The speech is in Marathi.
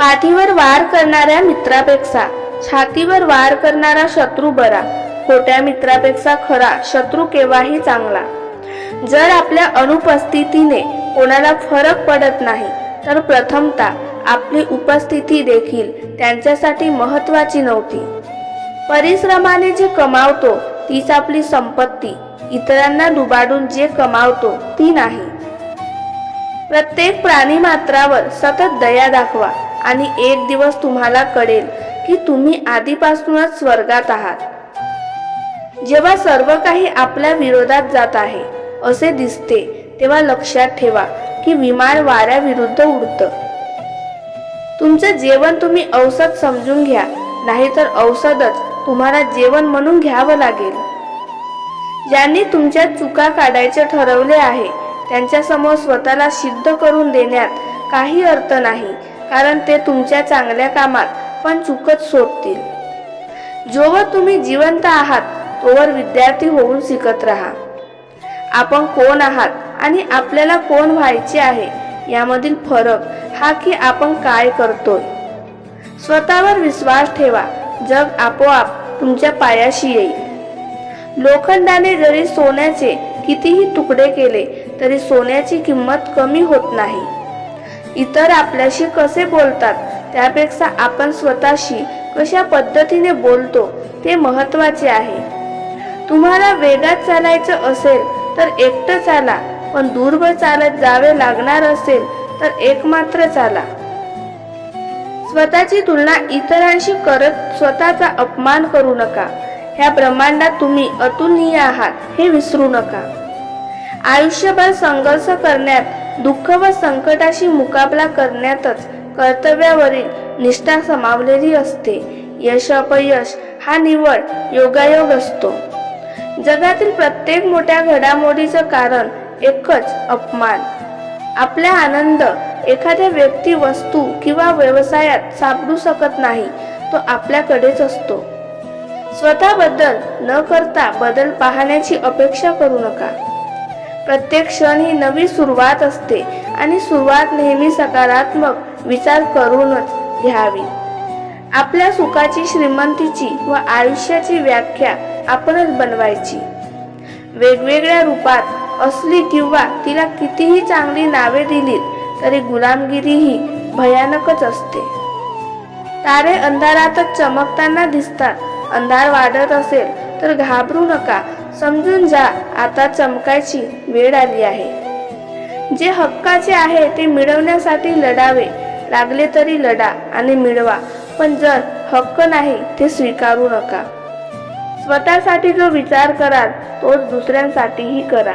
पाठीवर वार करणाऱ्या मित्रापेक्षा छातीवर वार करणारा शत्रू बरा. खोट्या मित्रापेक्षा खरा शत्रू केव्हाही चांगला. जर आपल्या अनुपस्थितीने कोणाला फरक पडत नाही तर प्रथमतः आपली उपस्थिती देखील त्यांच्यासाठी महत्वाची नव्हती. परिश्रमाने जे कमावतो तीच आपली संपत्ती. इतरांना दुबाडून जे कमावतो ती नाही. प्रत्येक प्राणी मात्रावर सतत दया दाखवा. आणि एक दिवस तुम्हाला कळेल की तुम्ही आधीपासूनच स्वर्गात आहात. जेव्हा सर्व काही आपल्या विरोधात जात आहे असे दिसते तेव्हा लक्षात ठेवा की विमान वाऱ्याविरुद्ध उडतं. तुमचं जेवण तुम्ही औषध समजून घ्या नाहीतर औषधच तुम्हाला जेवण म्हणून घ्यावं लागेल. ज्यांनी तुमच्या चुका काढायचे ठरवले आहे त्यांच्यासमोर स्वतःला सिद्ध करून देण्यात काही अर्थ नाही कारण ते तुमच्या चांगल्या कामात पण चुकत सोडतील. जोवर तुम्ही जिवंत आहात तोवर विद्यार्थी होऊन शिकत राहा. आपण कोण आहात आणि आपल्याला कोण व्हायचे आहे यामधील फरक हा की आपण काय करतोय. स्वतःवर विश्वास ठेवा जग आपोआप तुमच्या पायाशी येईल. लोखंडाने जरी सोन्याचे कितीही तुकडे केले तरी सोन्याची किंमत कमी होत नाही. इतर आपल्याशी कसे बोलतात? त्यापेक्षा आपण स्वतःशी कशा पद्धतीने बोलतो ते महत्त्वाचे आहे. तुम्हाला वेगात चालायचं असेल तर एकटं चाला पण दूरवर चालत जावे लागणार असेल तर एकमात्र चाला. स्वतःची तुलना इतरांशी करत स्वतःचा अपमान करू नका. ह्या ब्रह्मांडात तुम्ही अतुलनीय आहात हे विसरू नका. आयुष्यभर संघर्ष करण्यात दुःख व संकटाशी मुकाबला करण्यातच कर्तव्यावरील निष्ठा समावलेली असते. यश अपयश हा निवड योगायोग असतो. जगातील प्रत्येक मोठ्या घडामोडीचं कारण एकच अपमान. आपला आनंद एखाद्या व्यक्ती वस्तू किंवा व्यवसायात सापडू शकत नाही तो आपल्याकडेच असतो. स्वतःबद्दल न करता बदल पाहण्याची अपेक्षा करू नका. प्रत्येक क्षण ही नवी सुरुवात असते आणि सुरुवात नेहमी सकारात्मक विचार करूनच घ्यावी. आपल्या सुखाची श्रीमंतीची व आयुष्याची व्याख्या आपणच बनवायची. वेगवेगळ्या रूपात असली किंवा तिला कितीही चांगली नावे दिलीत तरी गुलामगिरी ही भयानकच असते. तारे अंधारातच चमकताना दिसतात. अंधार वाढत असेल तर घाबरू नका. समजून जा आता चमकायची वेळ आली आहे. जे हक्काचे आहे ते मिळवण्यासाठी लढावे लागले तरी लढा आणि मिळवा पण जर हक्क नाही ते स्वीकारू नका. स्वतःसाठी जो विचार कराल तोच दुसऱ्यांसाठीही करा.